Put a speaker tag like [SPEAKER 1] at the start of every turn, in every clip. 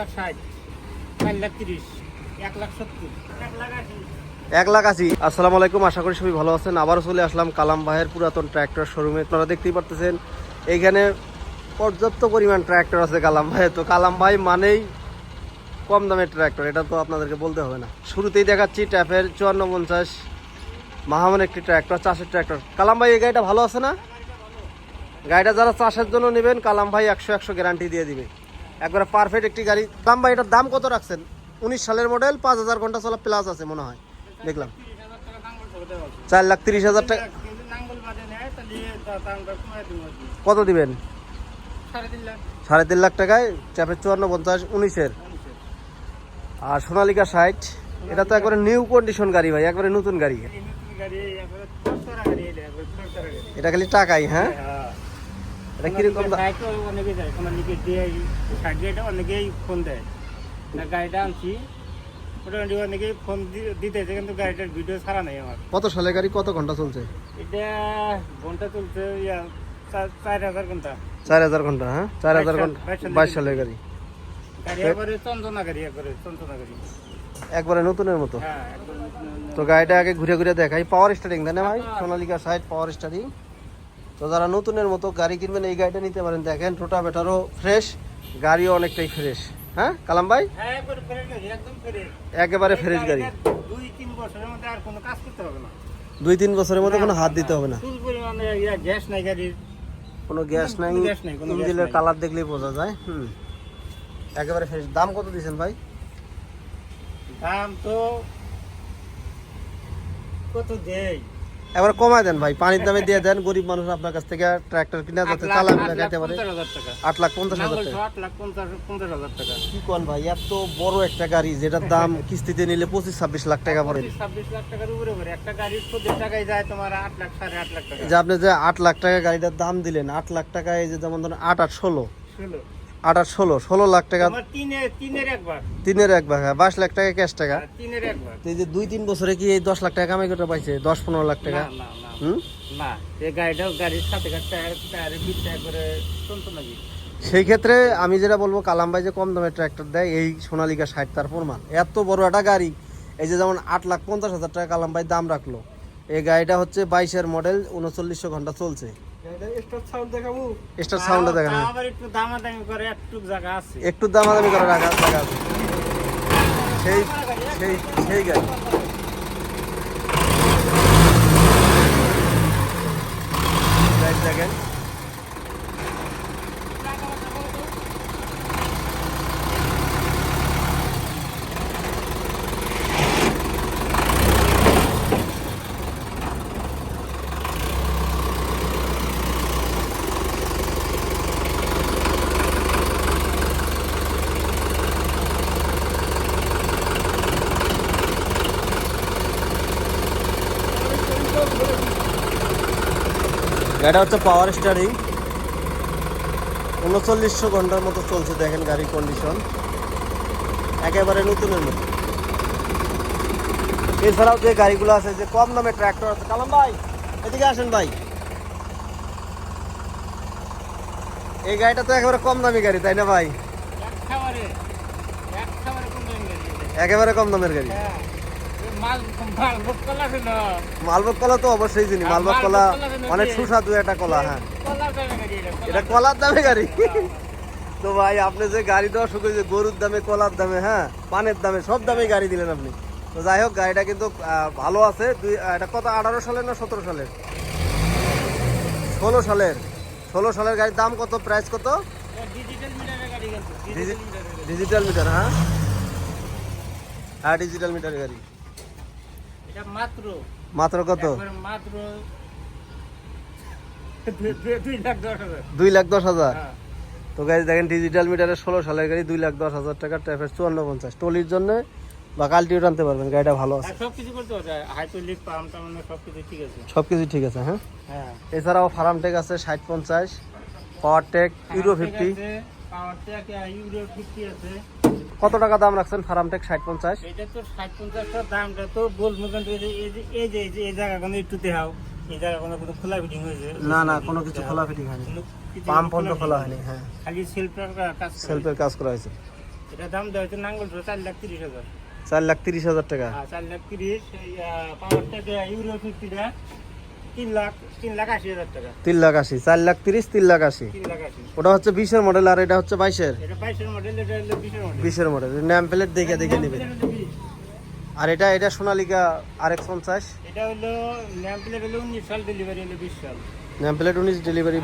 [SPEAKER 1] লাখ লাখ তিরিশ, এক লাখ আশি
[SPEAKER 2] এক আশি। আসসালামু আলাইকুম, আশা করি সবাই ভালো আছেন। আবারও চলে আসলাম কালাম ভাইয়ের পুরাতন ট্র্যাক্টর শোরুমে। আপনারা দেখতেই পারতেছেন, এইখানে পর্যাপ্ত পরিমাণ ট্র্যাক্টর আছে কালাম ভাইয়ের। তো কালাম ভাই মানেই কম দামের ট্র্যাক্টর, এটা তো আপনাদেরকে বলতে হবে না। শুরুতেই দেখাচ্ছি ট্যাপের চুয়ান্ন পঞ্চাশ মাহামান একটি ট্র্যাক্টর, চাষের ট্র্যাক্টর। কালাম ভাই, এই গাড়িটা ভালো আছে না? গাড়িটা যারা চাষের জন্য নেবেন, কালাম ভাই একশো একশো গ্যারান্টি দিয়ে দিবে। একবারে পারফেক্ট একটি গাড়ি। কালাম ভাই এটার দাম কত রাখছেন? উনিশ সালের মডেল পাঁচ হাজার ঘণ্টা চলা প্লাস আছে মনে হয়। দেখলাম। চার লাখ তিরিশ হাজার টাকা। কত দিবেন?
[SPEAKER 1] সাড়ে তিন লাখ
[SPEAKER 2] টাকায়? ট্যাপের চুয়ান্ন পঞ্চাশ উনিশের। আর সোনালিকা ষাট। এটা তো একবারে নিউ কন্ডিশন গাড়ি ভাই একবারে নতুন
[SPEAKER 1] এটা, গাড়ি।
[SPEAKER 2] এটা খালি টাকাই হ্যাঁ?
[SPEAKER 1] হ্যাঁ।
[SPEAKER 2] এটা কীরকম
[SPEAKER 1] গাড়িটা অনেকে যায় তোমার নিকে দিয়ে গাড়িটা অনেকেই ফোন দেয়। না গাড়িটা আনছি মোটামুটি অনেকেই ফোন দিতেছে কিন্তু গাড়িটার ভিডিও ছাড়া নেই আমার।
[SPEAKER 2] কত সালে গাড়ি কত ঘণ্টা চলছে?
[SPEAKER 1] এটা ঘণ্টা চলছে ইয়া চার- হাজার ঘণ্টা।
[SPEAKER 2] চার হাজার ঘণ্টা হ্যাঁ? চার হাজার ঘণ্টা
[SPEAKER 1] সাল- বাইশ সালের
[SPEAKER 2] গাড়ি।
[SPEAKER 1] গাড়ি একবারে চন্দনা গাড়ি একবারে চন্দনা গাড়ি।
[SPEAKER 2] একবারে নতুনের মতো?
[SPEAKER 1] হ্যাঁ
[SPEAKER 2] তো গাড়িটা আগে ঘুরে ঘুরে দেখাই। পাওয়ার স্টারিং তাই না ভাই? সোনালিকা সাইড পাওয়ার স্টারিং তো যারা নতুনের মতো গাড়ি কিনবেন এই গাড়িটা নিতে পারেন। দেখেন টোটা বেটারও ফ্রেশ গাড়িও অনেকটাই ফ্রেশ হ্যাঁ কালাম ভাই?
[SPEAKER 1] হ্যাঁ একবারে ফ্রেশ গাড়ি দুই তিন বছরের মধ্যে আর কোনো কাজ করতে হবে না।
[SPEAKER 2] দুই তিন বছরের মধ্যে কোনো হাত দিতে হবে না।
[SPEAKER 1] গ্যাস নাই গাড়ির।
[SPEAKER 2] কোনো গ্যাস নাই ইঞ্জিনের কালার দেখলেই বোঝা যায় হুম। একেবারে ফ্রেশ দাম কত দিয়েছেন ভাই?
[SPEAKER 1] দাম তো কত দেয়
[SPEAKER 2] এবার কমায় দেন ভাই পানির দামে দিয়ে দেন গরিব মানুষ আপনার কাছ থেকে ট্রাক্টর কিনা যাতে চালাবে
[SPEAKER 1] আট লাখ
[SPEAKER 2] পারে। আট লাখ পঞ্চাশ হাজার টাকা। কি কোন ভাই এত বড় একটা গাড়ি যেটার দাম কিস্তিতে নিলে পঁচিশ ছাব্বিশ লাখ টাকা পড়ে।
[SPEAKER 1] পঁচিশ, ছাব্বিশ লাখ টাকার উপরে পড়ে। একটা গাড়ির চোদ্দ টাকায় যায় তোমার আট লাখ সাড়ে আট লাখ টাকা।
[SPEAKER 2] যে আপনি যে আট লাখ টাকা গাড়িটার দাম দিলেন আট লাখ টাকায় এই যে যেমন ধরেন আট আট ষোলো। আট ষোলো ষোলো লাখ টাকা।
[SPEAKER 1] তিনের
[SPEAKER 2] এক ভাগ বাইশ লাখ টাকা ক্যাশ টাকা। তো এই যে দুই তিন বছরে কি এই দশ লাখ টাকা কামাই করতে পাইছে? দশ পনেরো লাখ টাকা? সেই ক্ষেত্রে আমি যেটা বলব কালাম ভাই যে কম দামে ট্র্যাক্টর দেয় এই সোনালিকা ষাট তার প্রমাণ। এত বড় একটা গাড়ি এই যে যেমন আট লাখ পঞ্চাশ হাজার টাকা কালাম ভাই দাম রাখল। এই গাড়িটা হচ্ছে বাইশের মডেল উনচল্লিশশো ঘণ্টা চলছে। স্টার দেখেন।
[SPEAKER 1] আবার একটু দামাদামি করে একটু জায়গা আছে।
[SPEAKER 2] একটু দামাদামি করে রাখা জায়গা আছে। সেই সেই সেই গাড়ি দেখেন গাড়িটা হচ্ছে পাওয়ার স্টারিং উনচল্লিশশো ঘণ্টার মতো চলছে দেখেন গাড়ির কন্ডিশন একেবারে নতুনের মতো। এছাড়াও যে গাড়িগুলো আছে যে কম দামে ট্র্যাক্টর আছে। কালাম ভাই এদিকে আসেন ভাই। এই গাড়িটা তো একেবারে কম দামি গাড়ি তাই না ভাই? একেবারে কম দামের গাড়ি। মালভোগ কলা তো অবশ্যই চিনি। মালভোগ কলা অনেক সুস্বাদু একটা কলা হ্যাঁ।
[SPEAKER 1] এটা
[SPEAKER 2] কলার দামে গাড়ি। তো ভাই আপনি যে গাড়ি দেওয়া শুধু যে গরুর দামে কলার দামে হ্যাঁ পানের দামে সব দামে গাড়ি দিলেন আপনি। তো যাই হোক গাড়িটা কিন্তু ভালো আছে। দুই এটা কত আঠারো সালের না সতেরো সালের? ষোলো সালের। ষোলো সালের গাড়ির দাম কত প্রাইস কত?
[SPEAKER 1] ডিজিটাল
[SPEAKER 2] মিটার হ্যাঁ। হ্যাঁ ডিজিটাল মিটারের গাড়ি।
[SPEAKER 1] মাত্র।
[SPEAKER 2] মাত্র কত?
[SPEAKER 1] মাত্র দুই- লাখ দশ হাজার। হ্যাঁ।
[SPEAKER 2] তো গাড়ি দেখেন ডিজিটাল মিটারের ষোলো সালের গাড়ি দুই লাখ দশ হাজার টাকা ট্যাফের চুয়ান্ন পঞ্চাশ। টলির জন্য বা কালটিও আনতে পারবেন গাড়িটা ভালো আছে।
[SPEAKER 1] সবকিছু করতে হাইড্রোলিক পাম্প সবকিছু ঠিক আছে।
[SPEAKER 2] ঠিক হ্যাঁ?
[SPEAKER 1] হ্যাঁ।
[SPEAKER 2] এছাড়াও ফার্ম টেক আছে ষাট পঞ্চাশ power tech euro fifty
[SPEAKER 1] power tech euro fifty আছে।
[SPEAKER 2] কত টাকা দাম রাখছেন ফার্মটেক ষাট পঞ্চাশ?
[SPEAKER 1] এটা তো ষাট দামটা তো বলব কিন্তু এই যে এই যে এই যে এই যে এই জায়গা কোনো একটু দেখাও। এই জায়গা কোনো কোনো খোলা ফিটিং হয়েছে?
[SPEAKER 2] না না কোনো কিছু খোলা ফিটিং হয়নি। পাম্প পর্যন্ত
[SPEAKER 1] খোলা
[SPEAKER 2] হয়নি হ্যাঁ।
[SPEAKER 1] খালি সেলফের কাজ।
[SPEAKER 2] সেলফের কাজ করা হয়েছে।
[SPEAKER 1] এটা দাম দেওয়া হচ্ছে নাঙ্গল চার লাখ তিরিশ হাজার।
[SPEAKER 2] চার লাখ তিরিশ হাজার টাকা।
[SPEAKER 1] চার লাখ তিরিশ। এই পাওয়ারটাকে ইউরো ফিফটিটা তিন লাখ তিন লাখ আশি হাজার টাকা।
[SPEAKER 2] তিন লাখ আশি চার লাখ তিরিশ তিন লাখ আশি। ওটা হচ্ছে বিশের মডেল আর এটা হচ্ছে বাইশের?
[SPEAKER 1] বিশের মডেল
[SPEAKER 2] ন্যাম প্লেট দেখে দেখে নেবেন। আর এটা এটা সোনালিকা আর এক্স পঞ্চাশ।
[SPEAKER 1] এটা হলো ন্যাম প্লেট হলো উনিশ সাল ডেলিভারি হলো বিশ সাল।
[SPEAKER 2] ন্যাম প্লেট উনিশ ডেলিভারি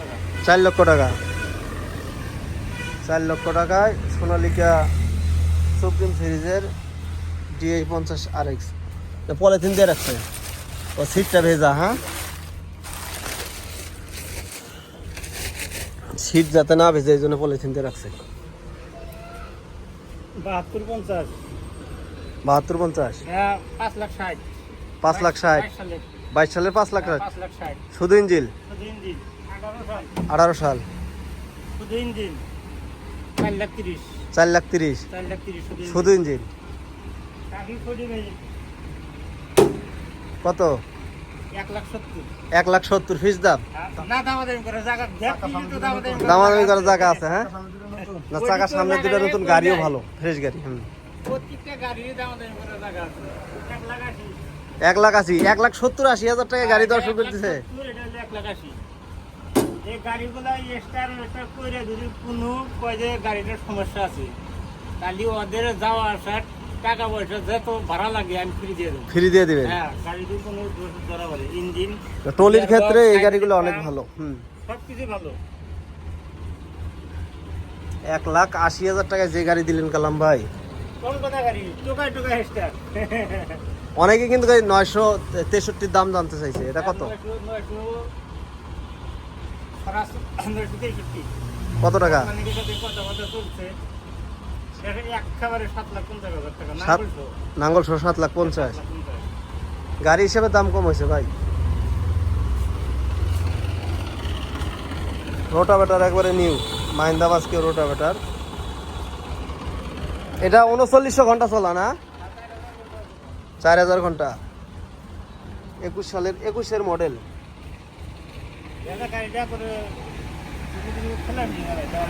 [SPEAKER 1] টাকা।
[SPEAKER 2] চার লক্ষ টাকা। চার লক্ষ টাকায় সোনালিকা সুপ্রিম সিরিজের ডিএ পঞ্চাশ আর এক্স পলিথিন দিয়ে রাখছে। ও সিটটা ভেজা হ্যাঁ? সিট যাতে না ভেজে এই জন্য পলিথিন দিয়ে রাখছে।
[SPEAKER 1] বাহাত্তর পঞ্চাশ।
[SPEAKER 2] বাহাত্তর পঞ্চাশ?
[SPEAKER 1] পাঁচ লাখ ষাট।
[SPEAKER 2] পাঁচ লাখ ষাট?
[SPEAKER 1] বাইশ সালের।
[SPEAKER 2] পাঁচ লাখ ষাট?
[SPEAKER 1] পাঁচ লাখ ষাট।
[SPEAKER 2] শুধু ইঞ্জিল?
[SPEAKER 1] আঠারো সাল। শুধু ইঞ্জিন চার লাখ তিরিশ।
[SPEAKER 2] চার লাখ তিরিশ।
[SPEAKER 1] শুধু
[SPEAKER 2] শুধু ইঞ্জিন
[SPEAKER 1] কাকি কোটি নেই
[SPEAKER 2] কত?
[SPEAKER 1] এক লাখ সত্তর।
[SPEAKER 2] এক লাখ সত্তর ফিস দাম?
[SPEAKER 1] না দামাদামি করে জায়গা দেখ কিন্তু দামাদামি করে
[SPEAKER 2] দামাদামি করার জায়গা আছে হ্যাঁ? না চাকার সামনে দুটো নতুন গাড়িও ভালো ফ্রেশ গাড়ি হুম।
[SPEAKER 1] প্রত্যেকটা গাড়ির দামাদামি করে জায়গা আছে। এক লাখ আশি।
[SPEAKER 2] এক লাখ সত্তর আশি হাজার টাকা গাড়ি শুরু করতেছে।
[SPEAKER 1] এই গাড়িগুলা স্টার করে যদি কোনো কয় যে গাড়িটার সমস্যা আছে। তাহলে ওদের যাওয়া আসার টাকা পয়সা যত ভাড়া লাগে আমি ফ্রি দিয়ে দেবো।
[SPEAKER 2] ফ্রি দিয়ে দিবেন?
[SPEAKER 1] হ্যাঁ কোনো ধরা বলে ইঞ্জিন
[SPEAKER 2] টলির ক্ষেত্রে এই গাড়িগুলো অনেক ভালো হুম।
[SPEAKER 1] সব কিছু ভালো।
[SPEAKER 2] এক লাখ আশি হাজার টাকায় যে গাড়ি দিলেন কালাম ভাই।
[SPEAKER 1] কোন কথা গাড়ি টোকায় টোকায় স্টার
[SPEAKER 2] অনেকে কিন্তু নয়শো তেষট্টির দাম জানতে চাইছে এটা কত? কত টাকা?
[SPEAKER 1] একেবারে সাত লাখ পঞ্চাশ।
[SPEAKER 2] গাড়ি হিসেবে দাম কম হয়েছে ভাই। রোটাভেটার একবারে নিউ। মাহিন্দা বাসকে রোটাভেটার। এটা উনচল্লিশশো ঘণ্টা চলা না? চার হাজার ঘণ্টা। একুশ সালের একুশের মডেল।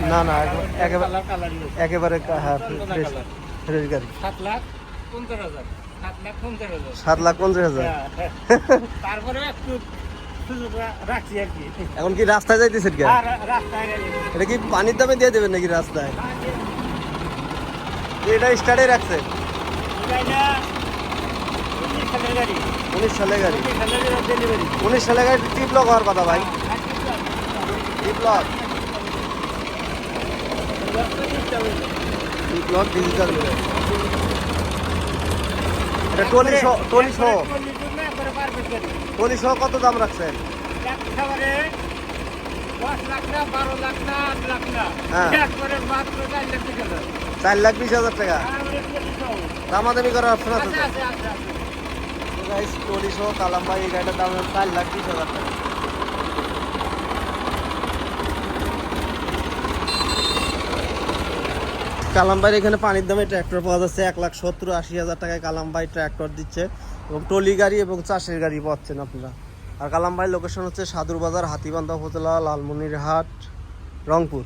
[SPEAKER 2] না, না, একেবারে- হ্যাঁ ফ্রেশ গাড়ি।
[SPEAKER 1] সাত লাখ পঞ্চাশ হাজার। সাত লাখ পঞ্চাশ হ্যাঁ, হ্যাঁ। তারপরে একটু
[SPEAKER 2] এখন কি রাস্তায় যাইতেছেন কে? এটা কি পানির দামে দিয়ে দেবেন নাকি রাস্তায়? এটা স্টার্টে রাখছে
[SPEAKER 1] উনিশ
[SPEAKER 2] সালে গাড়ি।
[SPEAKER 1] উনিশ
[SPEAKER 2] সালে গাড়ি টিপ লক হওয়ার কথা ভাই। টিপ লক ডিজিটাল এটা টলি সহ টলি সহ। টলি সহ কত দাম রাখছেন? হ্যাঁ।
[SPEAKER 1] চার লাখ
[SPEAKER 2] বিশ হাজার টাকা। দামাদামি করার অপশন আছে টলি সহ কালাম ভাই এই গাড়িটার দাম চার লাখ বিশ হাজার টাকা। কালামবাইর এখানে পানির দামে ট্র্যাক্টর পাওয়া যাচ্ছে এক লাখ সত্তর আশি হাজার টাকায় কালামবাই ট্র্যাক্টর দিচ্ছে এবং টলি গাড়ি এবং চাষের গাড়ি পাচ্ছেন আপনারা। আর কালামবাই লোকেশন হচ্ছে সাদুর বাজার, হাতিবান্ধা উপজেলা, লালমনিরহাট, রংপুর।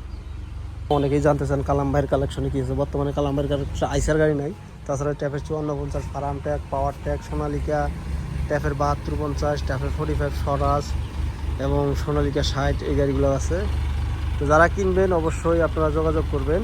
[SPEAKER 2] অনেকেই জানতে চান কালামবাইয়ের কালেকশনে কী আছে। বর্তমানে কালামবাইয়ের কালেকশন আইসার গাড়ি নাই। তাছাড়া ট্যাফের চুয়ান্ন পঞ্চাশ Farmtrac Powertrac Sonalika ট্যাফের বাহাত্তর পঞ্চাশ ট্যাফের ফোর্টি ফাইভ স্বরাজ এবং সোনালিকা ষাট এই গাড়িগুলো আছে। তো যারা কিনবেন অবশ্যই আপনারা যোগাযোগ করবেন।